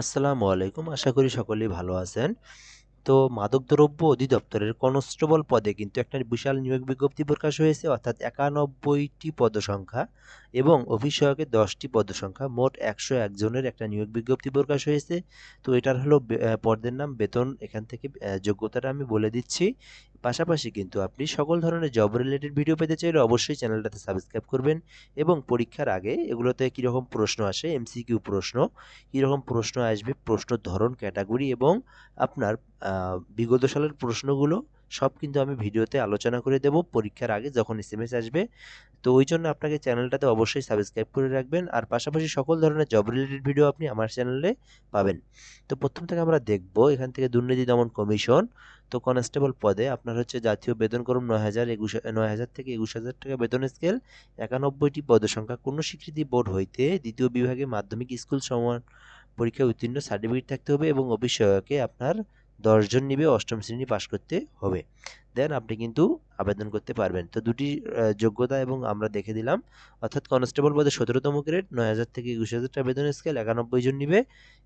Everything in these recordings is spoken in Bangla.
আসসালামু আলাইকুম। আশা করি সকলেই ভালো আছেন। তো মাদকদ্রব্য অধিদপ্তরের কনস্টেবল পদে কিন্তু একটা বিশাল নিয়োগ বিজ্ঞপ্তি প্রকাশ হয়েছে, অর্থাৎ একানব্বইটি পদসংখ্যা এবং অফিস সহায়কের দশটি পদসংখ্যা, মোট একশো একজনের একটা নিয়োগ বিজ্ঞপ্তি প্রকাশ হয়েছে। তো এটার হলো পদের নাম বেতন, এখান থেকে যোগ্যতাটা আমি বলে দিচ্ছি। পাশাপাশি কিন্তু আপনি সকল ধরনের জব রিলেটেড ভিডিও পেতে চাইলে অবশ্যই চ্যানেলটাতে সাবস্ক্রাইব করবেন এবং পরীক্ষার আগে এগুলোতে কীরকম প্রশ্ন আসে এমসিকিউ প্রশ্ন, কীরকম প্রশ্ন আসবে, প্রশ্ন ধরন ক্যাটাগরি এবং আপনার বিগত সালের প্রশ্নগুলো সব কিন্তু আমি ভিডিওতে আলোচনা করে দেব পরীক্ষার আগে যখন এস এম এস আসবে। তো ওই জন্য আপনাকে চ্যানেলটাতে অবশ্যই সাবস্ক্রাইব করে রাখবেন। আর পাশাপাশি সকল ধরনের জব রিলেটেড ভিডিও আপনি আমার চ্যানেলে পাবেন। তো প্রথম থেকে আমরা দেখব এখান থেকে দুর্নীতি দমন কমিশন। তো কনস্টেবল পদে আপনার হচ্ছে জাতীয় বেতন বেতনক্রম নয় হাজার একুশ, নয় হাজার থেকে একুশ হাজার টাকা বেতন স্কেল একানব্বইটি পদসংখ্যা কোনো স্বীকৃতি বোর্ড হইতে দ্বিতীয় বিভাগে মাধ্যমিক স্কুল সমান পরীক্ষায় উত্তীর্ণ সার্টিফিকেট থাকতে হবে এবং অফিসকে আপনার দশজন নিবে, অষ্টম শ্রেণি পাশ করতে হবে। দেন আপনি কিন্তু আবেদন করতে পারবেন। তো দুটি যোগ্যতা এবং আমরা দেখে দিলাম। অর্থাৎ কনস্টেবল পদে সতেরোতম গ্রেড নয় হাজার থেকে একুশ হাজার টাকা বেতন স্কেল একানব্বই জন নিবে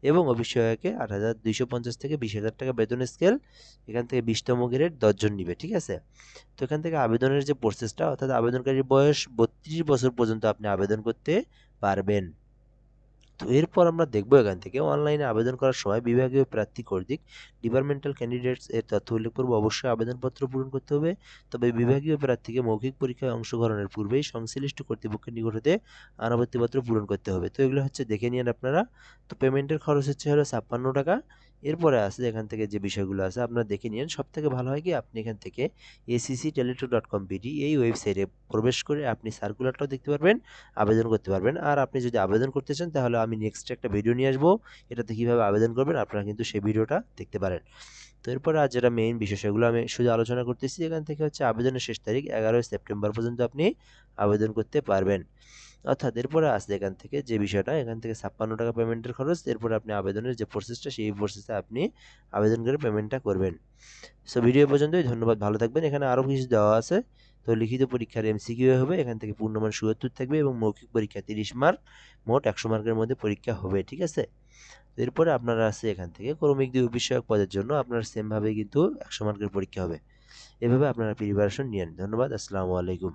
এবং অফিসকে আট হাজার দুইশো পঞ্চাশ থেকে বিশ হাজার টাকা বেতন স্কেল এখান থেকে বিশতম গ্রেড দশজন নিবে, ঠিক আছে? তো এখান থেকে আবেদনের যে প্রসেসটা অর্থাৎ আবেদনকারীর বয়স বত্রিশ বছর পর্যন্ত আপনি আবেদন করতে পারবেন। তো এরপর আমরা দেখব এখান থেকে। অনলাইনে আবেদন করার সময় বিভাগীয় প্রার্থী কর্তৃক ডিপার্টমেন্টাল ক্যান্ডিডেটস এর তথ্য উল্লেখ করব। অবশ্যই আবেদনপত্র পূরণ করতে হবে। তবে বিভাগীয় প্রার্থীকে মৌখিক পরীক্ষায় অংশগ্রহণের পূর্বেই সংশ্লিষ্ট কর্তৃপক্ষের নিকট হতে আনাপত্তিপত্র পূরণ করতে হবে। তো এগুলো হচ্ছে দেখে নিন আপনারা। তো পেমেন্টের খরচ হচ্ছে হলো ছাপ্পান্ন টাকা। এরপরে আছে এখান থেকে যে বিষয়গুলো আছে, আপনারা দেখে নিন সব থেকে ভালো হয় কি, আপনি এখান থেকে ACC teletalk dot com BD এই ওয়েবসাইটে প্রবেশ করে আপনি সার্কুলারটাও দেখতে পারবেন, আবেদন করতে পারবেন। আর আপনি যদি আবেদন করতে চান, তাহলে আমি নেক্সট একটা ভিডিও নিয়ে আসব। এটাতে কীভাবে আবেদন করবেন আপনারা কিন্তু সেই ভিডিওটা দেখতে পারেন। তো এরপরে আর যেটা মেইন বিষয় সেগুলো আমি শুধু আলোচনা করতেছি, এখান থেকে হচ্ছে আবেদনের শেষ তারিখ এগারোই সেপ্টেম্বর পর্যন্ত আপনি আবেদন করতে পারবেন। অর্থাৎ এরপরে আসছে এখান থেকে যে বিষয়টা, এখান থেকে ছাপ্পান্ন টাকা পেমেন্টের খরচ, এরপরে আপনি আবেদনের যে প্রসেসটা সেই প্রসেসে আপনি আবেদন করে পেমেন্টটা করবেন। সো ভিডিও পর্যন্তই, ধন্যবাদ, ভালো থাকবেন। এখানে আরও কিছু দেওয়া আছে। তো লিখিত পরীক্ষার এমসিকিউ হবে, এখান থেকে পূর্ণমান সুয়াত্তর থাকবে এবং মৌখিক পরীক্ষা তিরিশ মার্ক, মোট একশো মার্কের মধ্যে পরীক্ষা হবে, ঠিক আছে? এরপরে আপনারা আছে এখান থেকে ক্রমিক দুই বিষয়ক পদের জন্য আপনার সেমভাবে কিন্তু একশো মার্কের পরীক্ষা হবে। এভাবে আপনারা প্রিপারেশন নিয়েন ধন্যবাদ, আসসালামু আলাইকুম।